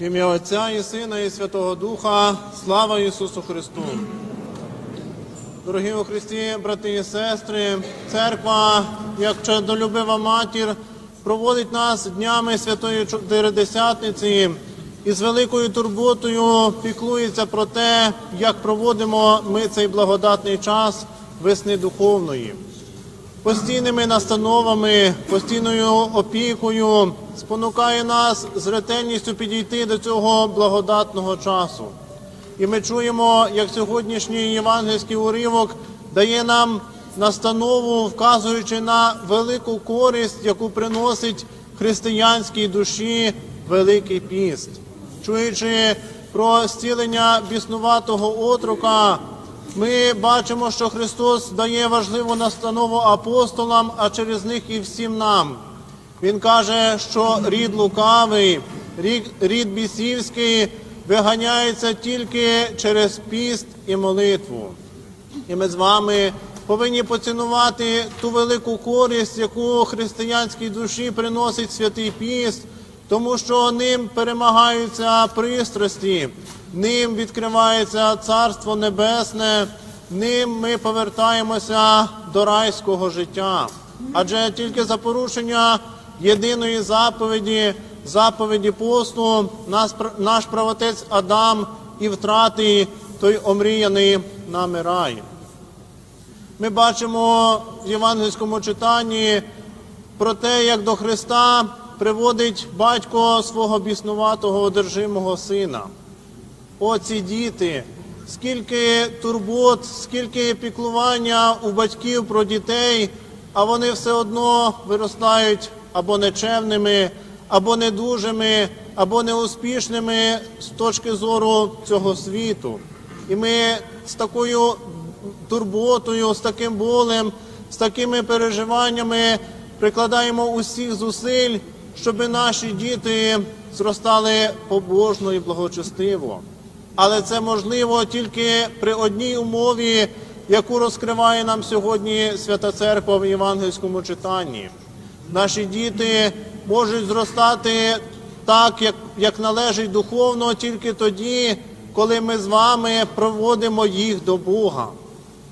В ім'я Отця і Сина, і Святого Духа, слава Ісусу Христу. Дорогі у Христі, брати і сестри, церква, як чадолюбива матір, проводить нас днями Святої Чотиридесятниці і з великою турботою піклується про те, як проводимо ми цей благодатний час весни духовної постійними настановами, постійною опікою спонукає нас з ретельністю підійти до цього благодатного часу. І ми чуємо, як сьогоднішній євангельський уривок дає нам настанову, вказуючи на велику користь, яку приносить християнській душі Великий піст. Чуючи про зцілення біснуватого отрука, ми бачимо, що Христос дає важливу настанову апостолам, а через них і всім нам. Він каже, що рід лукавий, рід, бісівський виганяється тільки через піст і молитву. І ми з вами повинні поцінувати ту велику користь, яку християнській душі приносить святий піст, тому що ним перемагаються пристрасті, ним відкривається Царство Небесне, ним ми повертаємося до райського життя. Адже тільки за порушення єдиної заповіді, заповіді посту, наш правотець Адам і втратить той омріяний нами рай. Ми бачимо в євангельському читанні про те, як до Христа приводить батько свого біснуватого одержимого сина. О, ці діти, скільки турбот, скільки піклування у батьків про дітей, а вони все одно виростають або нечевними, або недужими, або неуспішними з точки зору цього світу. І ми з такою турботою, з таким болем, з такими переживаннями прикладаємо усіх зусиль, щоб наші діти зростали побожно і благочестиво. Але це можливо тільки при одній умові, яку розкриває нам сьогодні Свята Церква в євангельському читанні. Наші діти можуть зростати так, як, як належить духовно, тільки тоді, коли ми з вами проводимо їх до Бога.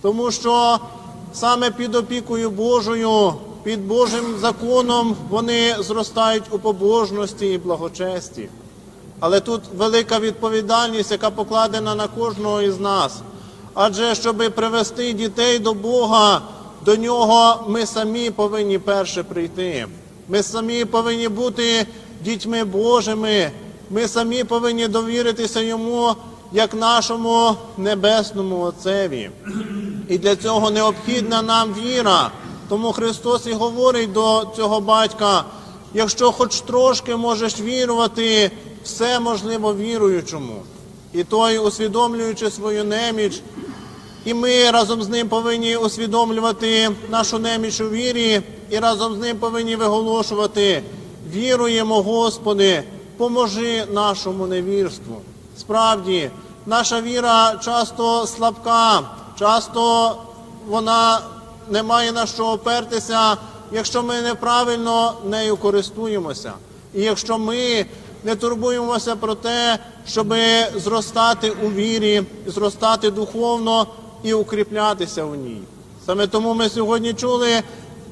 Тому що саме під опікою Божою, під Божим законом вони зростають у побожності і благочесті. Але тут велика відповідальність, яка покладена на кожного із нас. Адже щоб привести дітей до Бога, до нього ми самі повинні перше прийти. Ми самі повинні бути дітьми Божими. Ми самі повинні довіритися йому як нашому небесному Отцеві. І для цього необхідна нам віра. Тому Христос і говорить до цього батька: якщо хоч трошки можеш вірувати, все можливо віруючому. І той, усвідомлюючи свою неміч, і ми разом з ним повинні усвідомлювати нашу неміч у вірі, і разом з ним повинні виголошувати: віруємо, Господи, поможи нашому невірству. Справді, наша віра часто слабка, часто вона не має на що опертися, якщо ми неправильно нею користуємося. І якщо ми не турбуємося про те, щоб зростати у вірі, зростати духовно і укріплятися в ній. Саме тому ми сьогодні чули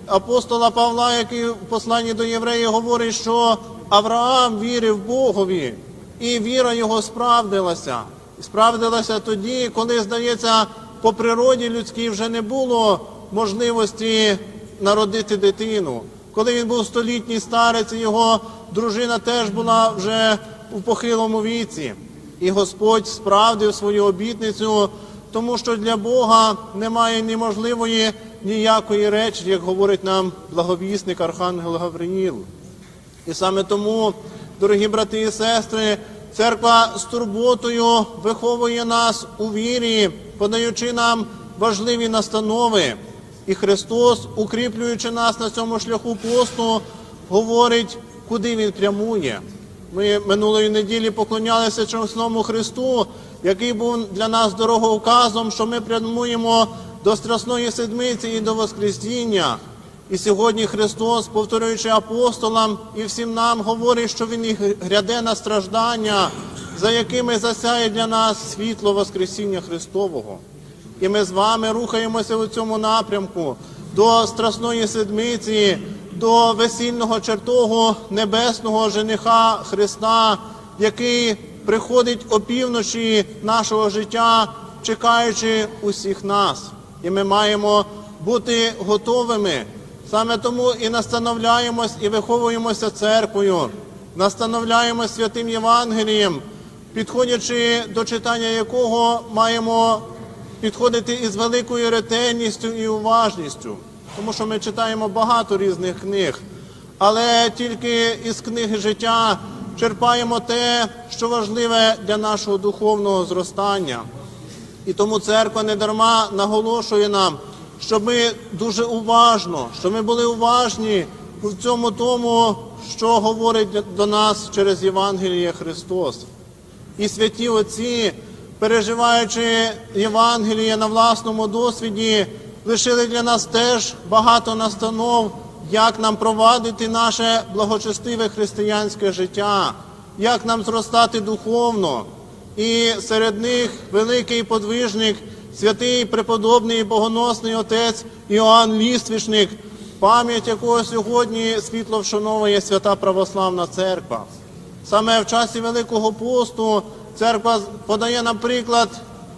апостола Павла, який в посланні до євреїв говорить, що Авраам вірив Богові, і віра його справдилася. І справдилася тоді, коли, здається, по природі людській вже не було можливості народити дитину. Коли він був столітній старець, його дружина теж була вже у похилому віці. І Господь справдив свою обітницю, тому що для Бога немає неможливої ніякої речі, як говорить нам благовісник Архангел Гавриїл. І саме тому, дорогі брати і сестри, церква з турботою виховує нас у вірі, подаючи нам важливі настанови. І Христос, укріплюючи нас на цьому шляху посту, говорить, куди Він прямує. Ми минулої неділі поклонялися чесному Христу, який був для нас дороговказом, що ми прямуємо до Страсної Седмиці і до Воскресіння. І сьогодні Христос, повторюючи апостолам і всім нам, говорить, що Він їх гряде на страждання, за якими засяє для нас світло Воскресіння Христового. І ми з вами рухаємося у цьому напрямку до Страсної Седмиці, до весільного чертогу небесного жениха Христа, який приходить опівночі нашого життя, чекаючи усіх нас. І ми маємо бути готовими. Саме тому і настановляємось і виховуємося церквою, настановляємось святим Євангелієм, підходячи до читання якого маємо підходити із великою ретельністю і уважністю, тому що ми читаємо багато різних книг, але тільки із книги життя черпаємо те, що важливе для нашого духовного зростання. І тому церква недарма наголошує нам, щоб ми дуже уважно, щоб ми були уважні в цьому тому, що говорить до нас через Євангеліє Христос. І святі отці, переживаючи Євангеліє на власному досвіді, лишили для нас теж багато настанов, як нам провадити наше благочестиве християнське життя, як нам зростати духовно. І серед них великий подвижник, святий преподобний богоносний отець Іоанн Ліствішник, пам'ять якого сьогодні світло вшановує свята православна церква. Саме в часі Великого посту церква подає нам приклад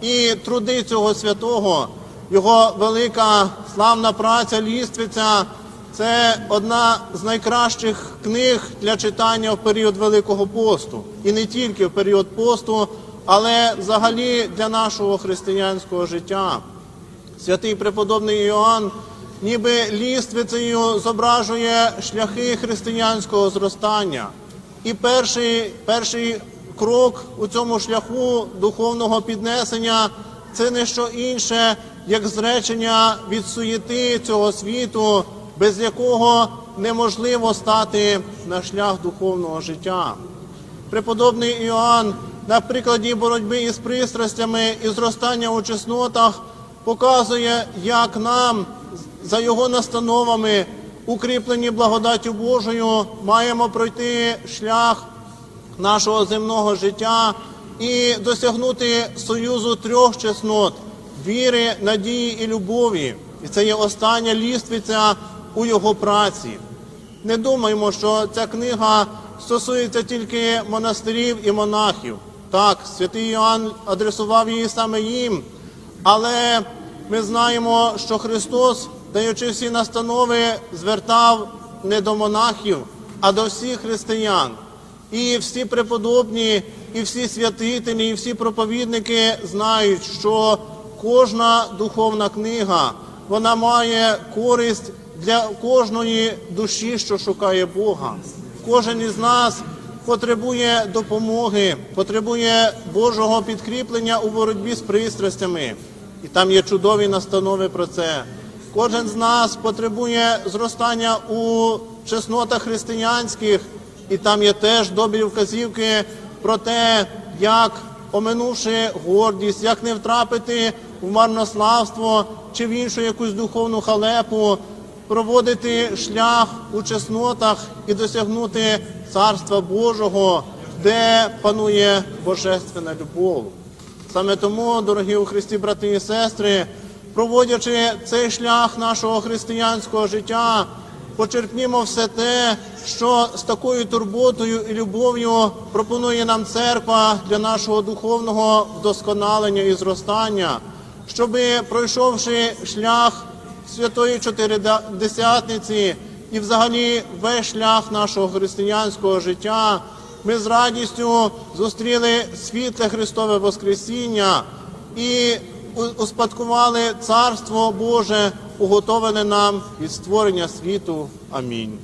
і труди цього святого, його велика славна праця Ліствиця. Це одна з найкращих книг для читання в період Великого посту. І не тільки в період посту, але взагалі для нашого християнського життя. Святий преподобний Іоанн ніби ліствицею зображує шляхи християнського зростання. І перший, перший крок у цьому шляху духовного піднесення це не що інше, як зречення від суєти цього світу, без якого неможливо стати на шлях духовного життя. Преподобний Іоанн на прикладі боротьби із пристрастями і зростання у чеснотах показує, як нам за його настановами, укріплені благодаттю Божою, маємо пройти шлях нашого земного життя і досягнути союзу трьох чеснот віри, надії і любові. І це є остання ліствиця у його праці. Не думаємо, що ця книга стосується тільки монастирів і монахів. Так, святий Іоанн адресував її саме їм, але ми знаємо, що Христос, даючи всі настанови, звертав не до монахів, а до всіх християн. І всі преподобні, і всі святителі, і всі проповідники знають, що кожна духовна книга вона має користь для кожної душі, що шукає Бога. Кожен із нас потребує допомоги, потребує Божого підкріплення у боротьбі з пристрастями. І там є чудові настанови про це. Кожен з нас потребує зростання у чеснотах християнських, і там є теж добрі вказівки про те, як, оминувши гордість, як не втрапити в марнославство чи в іншу якусь духовну халепу, проводити шлях у чеснотах і досягнути Царства Божого, де панує божественна любов. Саме тому, дорогі у Христі, брати і сестри, проводячи цей шлях нашого християнського життя, почерпнімо все те, що з такою турботою і любов'ю пропонує нам церква для нашого духовного вдосконалення і зростання, щоби, пройшовши шлях Святої Чотиридесятниці і взагалі весь шлях нашого християнського життя, ми з радістю зустріли світле Христове Воскресіння і успадкували Царство Боже, уготоване нам від створення світу. Амінь.